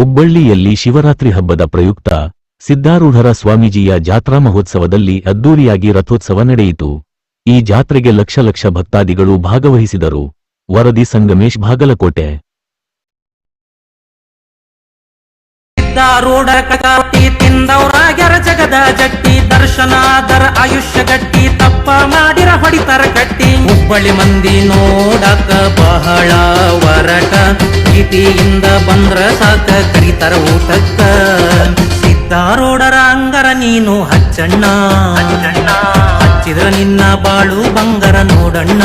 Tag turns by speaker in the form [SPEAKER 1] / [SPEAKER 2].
[SPEAKER 1] ಹುಬ್ಬಳ್ಳಿಯಲ್ಲಿ ಶಿವರಾತ್ರಿ ಹಬ್ಬದ ಪ್ರಯುಕ್ತ ಸಿದ್ದಾರೂಢರ ಸ್ವಾಮೀಜಿಯ ಜಾತ್ರಾ ಮಹೋತ್ಸವದಲ್ಲಿ ಅದ್ದೂರಿಯಾಗಿ ರಥೋತ್ಸವ ನಡೆಯಿತು. ಈ ಜಾತ್ರೆಗೆ ಲಕ್ಷ ಲಕ್ಷ ಭಕ್ತಾದಿಗಳು ಭಾಗವಹಿಸಿದರು. ವರದಿ ಸಂಗಮೇಶ್, ಬಾಗಲಕೋಟೆ.
[SPEAKER 2] ಜಗದ ಆಯುಷ್ಯ ಗಟ್ಟಿ ತಪ್ಪ ಮಾಡಿರ ಹೊಡಿತಾರ ಕಟ್ಟಿ ಹುಬ್ಬಳ್ಳಿ ಮಂದಿ ನೋಡಕ ಬಹಳ ವರಟ ಪ್ರೀತಿಯಿಂದ ಬಂದ್ರ ಸಾಕ ಕರಿತಾರ ಊಟಕ್ಕ. ಸಿದ್ದಾರೋಡರ ಅಂಗರ ನೀನು ಹಚ್ಚಣ್ಣ. ಹಚ್ಚಿದ್ರ ನಿನ್ನ ಬಾಳು ಬಂಗರ ನೋಡಣ್ಣ.